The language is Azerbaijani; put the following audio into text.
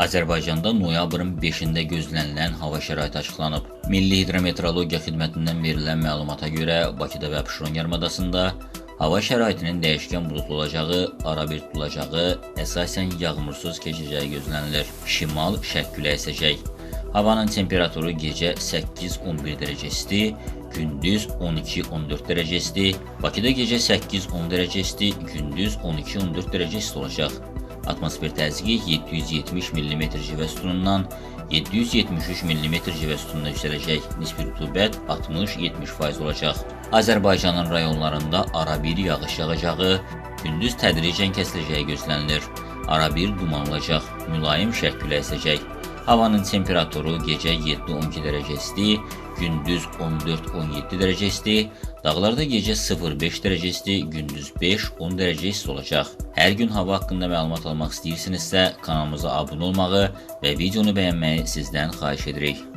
Azərbaycanda noyabrın 5-də gözlənilən hava şəraiti açıqlanıb. Milli Hidrometeorologiya Xidmətindən verilən məlumata görə Bakıda və Abşeron yarımadasında hava şəraitinin dəyişkən buludlu olacağı, arabir tutulacağı, əsasən yağmursuz keçəcəyi gözlənilir. Şimal-şərq küləyi əsəcək. Havanın temperaturu gecə 8-11 dərəcə isti, gündüz 12-14 dərəcə isti. Bakıda gecə 8-10 dərəcə isti, gündüz 12-14 dərəcə isti olacaq. Atmosfer təzyiqi 770 mm civə sütunundan 773 mm civə sütununa yüksələcək. Nisbi rütubət 60-70% olacaq. Azərbaycanın rayonlarında arabir yağış yağacağı, gündüz tədricən kəsiləcəyi gözlənilir. Arabir duman olacaq, mülayim şərq küləyi əsəcək. Havanın temperaturu gecə 7-12 dərəcə isti, gündüz 14-17 dərəcə isti, dağlarda gecə 0-5 dərəcə isti, gündüz 5-10 dərəcə isti olacaq. Hər gün hava haqqında məlumat almaq istəyirsinizsə, kanalımıza abunə olmağı və videonu bəyənməyi sizdən xahiş edirik.